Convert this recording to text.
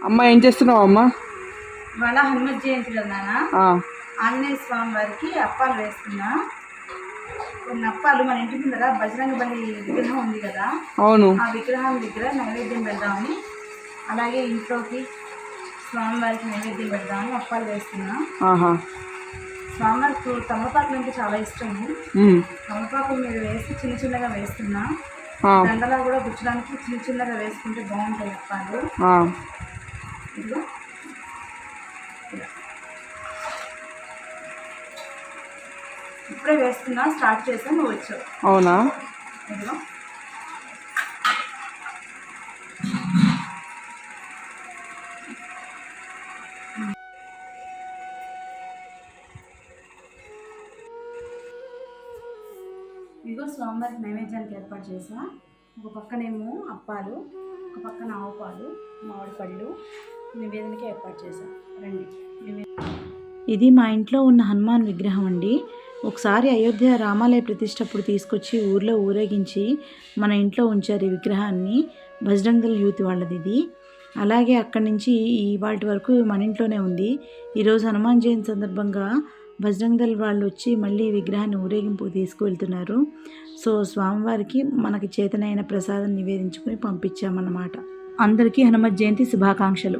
అమ్మ ఏం చేస్తున్నావు అమ్మ? ఇవాళ హనుమత్ జయంతి కదా నాన్న. ఆంజనేయ స్వామి వారికి అప్పాలు వేస్తున్నా. కొన్ని అప్పాలు మన ఇంటి ముందర బజరంగ బలి విగ్రహం ఉంది కదా. అవును. ఆ విగ్రహం దగ్గర నైవేద్యం పెడదామని అలాగే ఇంట్లోకి స్వామివారికి నైవేద్యం పెడదామని అప్పాలు వేస్తున్నా. స్వామివారికి తమలపాకులు అంటే చాలా ఇష్టము. తమలపాకులు మీద వేసి చిన్న చిన్నగా వేస్తున్నా. దండలా కూడా గుచ్చడానికి చిన్న చిన్నగా వేసుకుంటే బాగుంటాయి అప్పాలు. ఇదిగో. ఇప్పుడే వేస్తున్నా స్టార్ట్ చేసాను నువ్వు వచ్చావు. అవునా? ఇదిగో. ఇదిగో స్వామివారికి నైవేద్యానికి ఏర్పాటు చేసా ఒక పక్కనేమో అప్పాలు ఒక పక్కన ఆవు పాలు మామిడి పళ్ళు నివేదనకి ఏర్పాటు చేశాం. రండి. ఇది మా ఇంట్లో ఉన్న హనుమాన్ విగ్రహం అండి. ఒకసారి అయోధ్య రామాలయ ప్రతిష్టప్పుడు తీసుకొచ్చి ఊర్లో ఊరేగించి మన ఇంట్లో ఉంచారు ఈ విగ్రహాన్ని. బజరంగల్ యూత్ వాళ్ళది ఇది. అలాగే అక్కడి నుంచి ఈ వాటి వరకు మన ఇంట్లోనే ఉంది. ఈరోజు హనుమాన్ జయంతి సందర్భంగా బజరంగ్ వాళ్ళు వచ్చి మళ్ళీ విగ్రహాన్ని ఊరేగింపు తీసుకువెళ్తున్నారు. సో స్వామివారికి మనకి చేతనైన ప్రసాదం నివేదించుకుని పంపించామన్నమాట. అందరికీ హనుమత్ జయంతి శుభాకాంక్షలు.